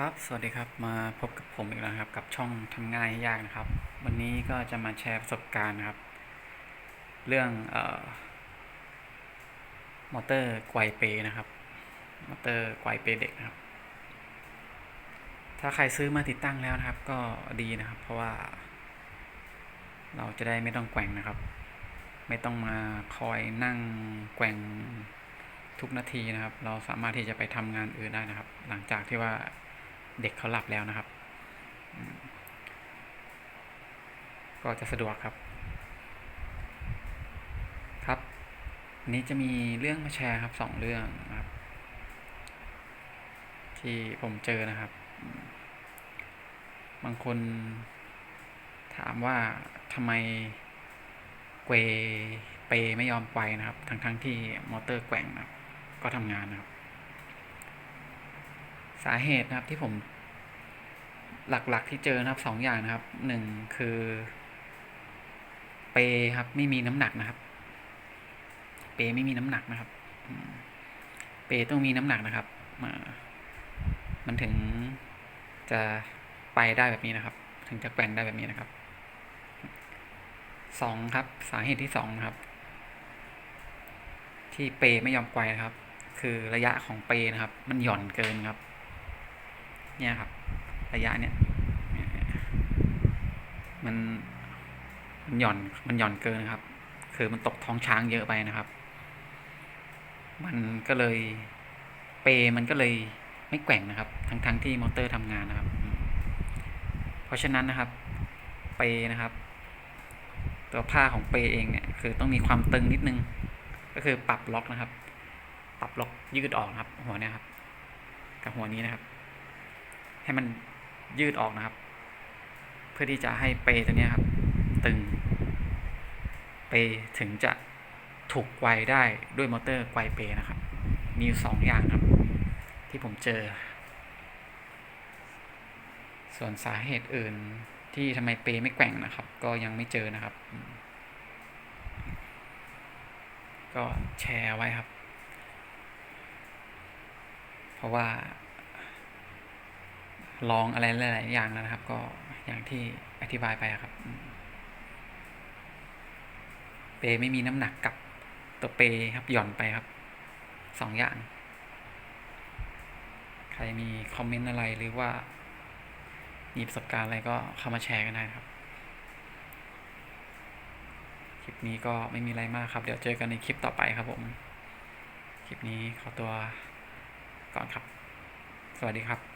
ครับ สวัสดีครับ มาพบกับผมอีกแล้วครับ กับช่องทำง่ายยากนะครับ วันนี้ก็จะมาแชร์ประสบการณ์นะครับ เรื่องออมอเตอร์ไกวเปนะครับ มอเตอร์ไกวเปเด็กนะครับ ถ้าใครซื้อมาติดตั้งแล้วนะครับ ก็ดีนะครับ เพราะว่า เราจะได้ไม่ต้องแกว่งนะครับ ไม่ต้องมาคอยนั่งแกว่งทุกนาทีนะครับ เราสามารถที่จะไปทำงานอื่นได้นะครับ หลังจากที่ว่า เด็กเขาหลับแล้วนะครับ ก็จะสะดวกครับ ครับ นี้จะมีเรื่องมาแชร์ครับสองเรื่องนะครับ ที่ผมเจอนะครับ บางคนถามว่าทำไมเกวเปไม่ยอมไปนะครับ ทั้งๆทที่มอเตอร์แกว่งนะครับ ก็ทำงานนะครับ สาเหตุนะครับที่ผมหลักๆที่เจอนะครับสองอย่างนะครับหนึ่งคือเปครับไม่มีน้ำหนักนะครับ เปไม่มีน้ำหนักนะครับ เปต้องมีน้ำหนักนะครับมามันถึงจะไปได้แบบนี้นะครับ ถึงจะแกว่งได้แบบนี้นะครับสองครับ สาเหตุที่สองนะครับ ที่เปไม่ยอมไกวนะครับ คือระยะของเปนะครับ มันหย่อนเกินครับ เนี่ยครับ ระยะเนี่ยมันมันหย่อนมันหย่อนเกินครับ คือมันตกท้องช้างเยอะไปนะครับ มันก็เลยเปมันก็เลยไม่แกว่งนะครับ ทั้งทั้งที่มอเตอร์ทำงานนะครับ เพราะฉะนั้นนะครับ เปนะครับ ตัวผ้าของเปเองเนี่ย คือต้องมีความตึงนิดนึง ก็คือปรับล็อกนะครับ ปรับล็อกยืดออกนะครับ หัวเนี่ยครับ กับหัวนี้นะครับ ให้มันยืดออกนะครับ เพื่อที่จะให้เปตัวนี้ครับ ตึง เปถึงจะถูกไกวได้ด้วยมอเตอร์ไกวเปนะครับ มีอยู่สองอย่างครับ ที่ผมเจอ ส่วนสาเหตุอื่นที่ทำไมเปไม่แกว่งนะครับ ก็ยังไม่เจอนะครับ ก็แชร์ไว้ครับ เพราะว่า ลองอะไรหลาย ๆ อย่างแล้วนะครับ ก็อย่างที่อธิบายไปครับเปไม่มีน้ำหนักกับตัวเปครับหย่อนไปครับสองอย่าง ใครมีคอมเมนต์อะไรหรือว่ามีประสบการณ์อะไรก็เข้ามาแชร์กันได้ครับ คลิปนี้ก็ไม่มีอะไรมากครับ เดี๋ยวเจอกันในคลิปต่อไปครับผม คลิปนี้ขอตัวก่อนครับ สวัสดีครับ